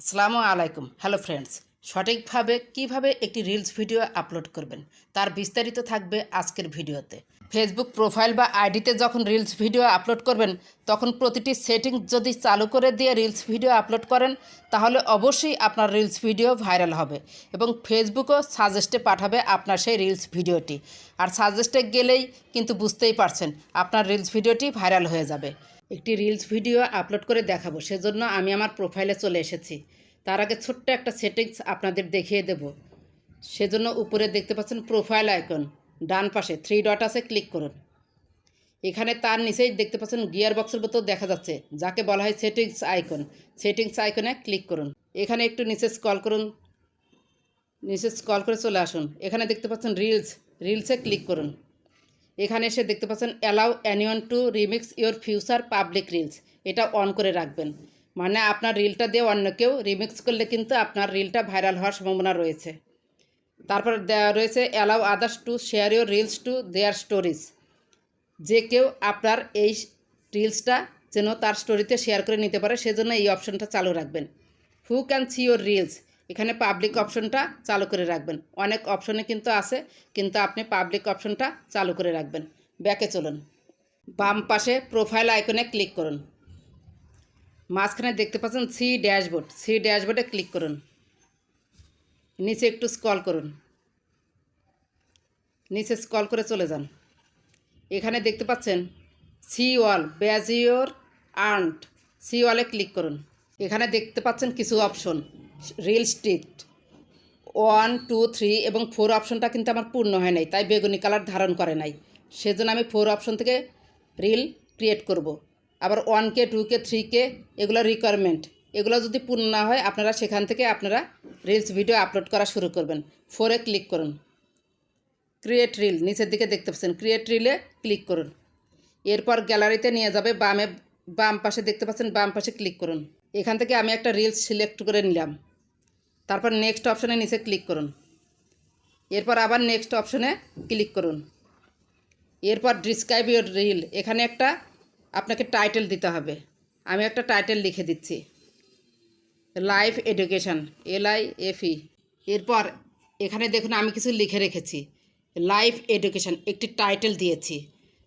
আসসালামু আলাইকুম। Hello friends সঠিকভাবে কীভাবে একটি রিলস ভিডিও আপলোড করবেন, তার বিস্তারিত থাকবে আজকের ভিডিওতে ফেসবুক প্রোফাইল বা আইডিতে যখন রিলস ভিডিও আপলোড করবেন, তখন প্রতিটি সেটিং যদি চালু করে দিয়ে রিলস ভিডিও আপলোড করেন, তাহলে অবশ্যই আপনার রিলস ভিডিও ভাইরাল হবে এবং ফেসবুকও সাজেস্টে পাঠাবে আপনার সেই রিলস ভিডিওটি আর সাজেস্টে গেলেই কিন্তু বুঝতেই পারছেন, আপনার রিলস ভিডিওটি ভাইরাল হয়ে যাবে। একটি রিলস ভিডিও আপলোড করে দেখাবো। সেজন্য আমি আমার প্রোফাইলে চলে এসেছি। তার আগে ছোট্ট একটা সেটিংস আপনাদের দেখিয়ে দেব। সেজন্য উপরে দেখতে পাচ্ছেন প্রোফাইল আইকন ডান পাশে থ্রি ডট আছে ক্লিক করুন। এখানে তার নিচেই দেখতে পাচ্ছেন গিয়ার বক্সের মতো দেখা যাচ্ছে, যাকে বলা হয় সেটিংস আইকন সেটিংস আইকনে ক্লিক করুন। এখানে একটু নিচে স্কল করুন। নিচে স্কল করে চলে আসুন। এখানে দেখতে পাচ্ছেন রিলস রিলসে ক্লিক করুন। এখানে এসে দেখতে পাচ্ছেন allow anyone to remix your future public reels এটা অন করে রাখবেন। মানে আপনার রিলটা দিয়ে অন্য কেউ রিমিক্স করলে কিন্তু আপনার রিলটা ভাইরাল হওয়ার সম্ভাবনা রয়েছে। তারপর রয়েছে allow others to share your reels to their stories যে কেউ আপনার এই রিলসটা যেন তার স্টোরিতে শেয়ার করে নিতে পারে, সেজন্য এই অপশনটা চালু রাখবেন। Who can see your reels এখানে পাবলিক অপশনটা চালু করে রাখবেন। অনেক অপশনে কিন্তু আছে, কিন্তু আপনি পাবলিক অপশনটা চালু করে রাখবেন। ব্যাকে চলুন। বাম পাশে প্রোফাইল আইকনে ক্লিক করুন। মাঝখানে দেখতে পাচ্ছেন সি ড্যাশবোর্ড সি ড্যাশবোর্ডে ক্লিক করুন। নিচে একটু স্কল করুন। নিচে স্কল করে চলে যান। এখানে দেখতে পাচ্ছেন সি ওয়াল ব্যাজিওর আর্নড সি ওয়ালে ক্লিক করুন। এখানে দেখতে পাচ্ছেন কিছু option reel street one two three এবং ফোর অপশনটা কিন্তু আমার পূর্ণ হয় নাই, তাই বেগুনি কালার ধারণ করে নাই। সেজন্য আমি ফোর অপশন থেকে রিল ক্রিয়েট করব। আবার ওয়ান কে টু কে থ্রি কে, এগুলো রিকোয়ারমেন্ট এগুলো যদি পূর্ণ না হয়, আপনারা সেখান থেকে আপনারা রিলস ভিডিও আপলোড করা শুরু করবেন। ফোরে ক্লিক করুন। ক্রিয়েট রিল নিচের দিকে দেখতে পাচ্ছেন ক্রিয়েট রিলে ক্লিক করুন। এরপর গ্যালারিতে নিয়ে যাবে, বামে, বাম পাশে দেখতে পাচ্ছেন, বাম পাশে ক্লিক করুন। এখান থেকে আমি একটা রিলস সিলেক্ট করে নিলাম। তারপর নেক্সট অপশনে নিচে ক্লিক করুন। এরপর আবার নেক্সট অপশনে ক্লিক করুন। এরপর ডিসক্রাইব ইউর রিল এখানে একটা আপনাকে টাইটেল দিতে হবে। আমি একটা টাইটেল লিখে দিচ্ছি। Life education L I F E এরপর এখানে দেখুন আমি কিছু লিখে রেখেছি। লাইফ এডুকেশান একটি টাইটেল দিয়েছি।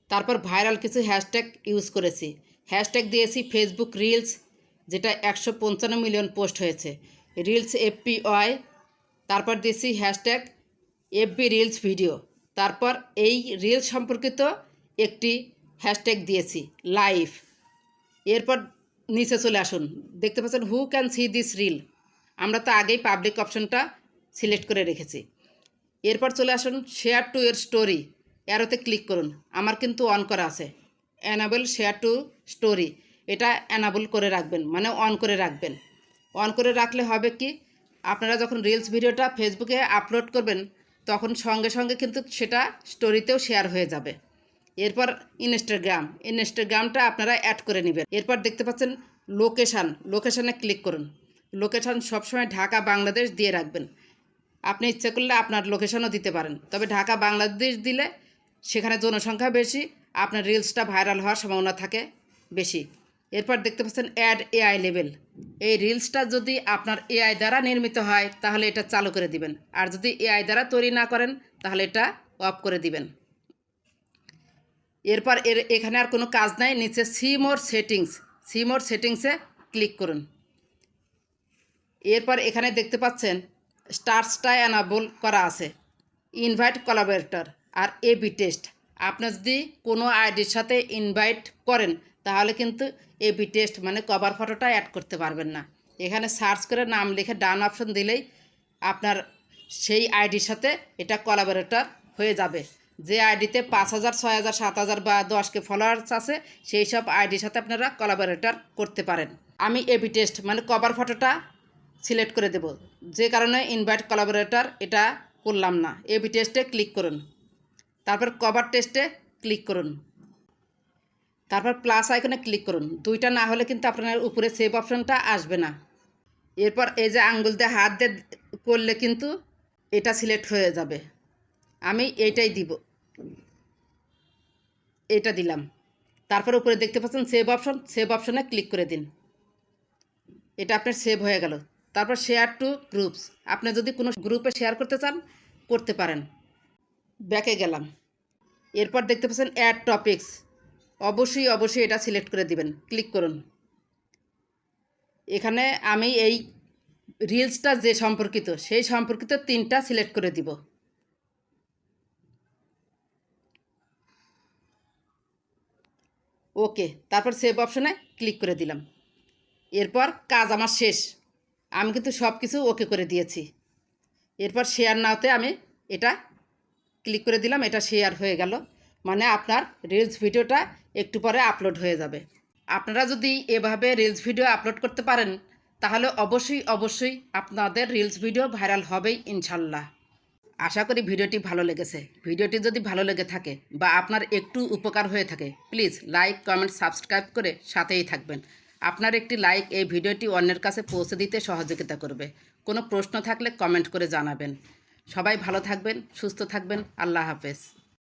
তারপর ভাইরাল কিছু হ্যাশট্যাগ ইউজ করেছি। হ্যাশট্যাগ দিয়েছি ফেসবুক রিলস যেটা একশো পঞ্চান্ন মিলিয়ন পোস্ট হয়েছে। রিলস এফপি ওয়াই তারপর দিয়েছি হ্যাশট্যাগ এফবি রিলস ভিডিও। তারপর এই রিলস সম্পর্কিত একটি হ্যাশট্যাগ দিয়েছি লাইভ এরপর নিচে চলে আসুন। দেখতে পাচ্ছেন, who can see this reel. আমরা তো আগেই পাবলিক অপশনটা সিলেক্ট করে রেখেছি। এরপর চলে আসুন, শেয়ার টু এর স্টোরি। অ্যারোতে ক্লিক করুন। আমার কিন্তু অন করা আছে। Enable share to story. এটা অ্যানাবল করে রাখবেন মানে অন করে রাখবেন। অন করে রাখলে হবে কি, আপনারা যখন রিলস ভিডিওটা ফেসবুকে আপলোড করবেন, তখন সঙ্গে সঙ্গে কিন্তু সেটা স্টোরিতেও শেয়ার হয়ে যাবে। এরপর ইনস্টাগ্রাম ইনস্টাগ্রামটা আপনারা অ্যাড করে নেবেন। এরপর দেখতে পাচ্ছেন লোকেশান লোকেশানে ক্লিক করুন। লোকেশান সবসময় ঢাকা, বাংলাদেশ দিয়ে রাখবেন। আপনি ইচ্ছে করলে আপনার লোকেশানও দিতে পারেন। তবে ঢাকা, বাংলাদেশ দিলে সেখানে জনসংখ্যা বেশি, আপনার রিলসটা ভাইরাল হওয়ার সম্ভাবনা থাকে বেশি। এরপর দেখতে পাচ্ছেন অ্যাড এআই লেভেল এই রিলসটা যদি আপনার এআই দ্বারা নির্মিত হয়, তাহলে এটা চালু করে দিবেন। আর যদি এআই দ্বারা তৈরি না করেন, তাহলে এটা অফ করে দিবেন। এরপর এর এখানে আর কোনো কাজ নাই, নিচে see more settings see more সেটিংসে ক্লিক করুন। এরপর এখানে দেখতে পাচ্ছেন স্টার্সটা অ্যানাবল করা আছে। ইনভাইট কোলাবোরেটর আর এবি টেস্ট আপনি যদি কোনো আইডির সাথে ইনভাইট করেন তাহলে কিন্তু এবি টেস্ট মানে কভার ফটোটা অ্যাড করতে পারবেন না। এখানে সার্চ করে নাম লিখে ডান অপশন দিলেই আপনার সেই আইডির সাথে এটা কোলাবোরেটর হয়ে যাবে। যে আইডিতে পাঁচ হাজার, ছয় হাজার, সাত হাজার বা দশকে ফলোয়ার্স আছে, সেই সব আইডির সাথে আপনারা কোলাবোরেটর করতে পারেন। আমি এবি টেস্ট মানে কভার ফটোটা সিলেক্ট করে দেব। যে কারণে ইনভাইট কোলাবোরেটর এটা করলাম না। এবি টেস্টে ক্লিক করুন। তারপর কভার টেস্টে ক্লিক করুন। তারপর প্লাস আইকনে ক্লিক করুন। দুইটা না হলে কিন্তু আপনার উপরে সেভ অপশনটা আসবে না। এরপর এই যে আঙ্গুল দিয়ে হাত দিয়ে করলে কিন্তু এটা সিলেক্ট হয়ে যাবে। আমি এইটাই দিব। এটা দিলাম। তারপর উপরে দেখতে পাচ্ছেন সেভ অপশন সেভ অপশনে ক্লিক করে দিন। এটা আপনার সেভ হয়ে গেল। তারপর শেয়ার টু গ্রুপস আপনি যদি কোনো গ্রুপে শেয়ার করতে চান, করতে পারেন। ব্যাকে গেলাম। এরপর দেখতে পাচ্ছেন অ্যাড টপিকস অবশ্যই অবশ্যই এটা সিলেক্ট করে দিবেন। ক্লিক করুন। এখানে আমি এই রিলসটা যে সম্পর্কিত, সেই সম্পর্কিত তিনটা সিলেক্ট করে দিব। ওকে তারপর সেভ অপশনে ক্লিক করে দিলাম। এরপর কাজ আমার শেষ। আমি কিন্তু সব কিছু ওকে করে দিয়েছি। এরপর শেয়ার নাওতে আমি এটা ক্লিক করে দিলাম, এটা শেয়ার হয়ে গেল। মানে আপনার রিলস ভিডিওটা একটু পরে আপলোড হয়ে যাবে। আপনারা যদি এভাবে রিলস ভিডিও আপলোড করতে পারেন, তাহলে অবশ্যই অবশ্যই আপনাদের রিলস ভিডিও ভাইরাল হবেই ইনশাল্লাহ। আশা করি ভিডিওটি ভালো লেগেছে। ভিডিওটি যদি ভালো লেগে থাকে বা আপনার একটু উপকার হয়ে থাকে প্লিজ লাইক কমেন্ট সাবস্ক্রাইব করে সাথেই থাকবেন। আপনার একটি লাইক এই ভিডিওটি অন্যের কাছে পৌঁছে দিতে সহযোগিতা করবে। কোনো প্রশ্ন থাকলে কমেন্ট করে জানাবেন। সবাই ভালো থাকবেন, সুস্থ থাকবেন। আল্লাহ হাফেজ।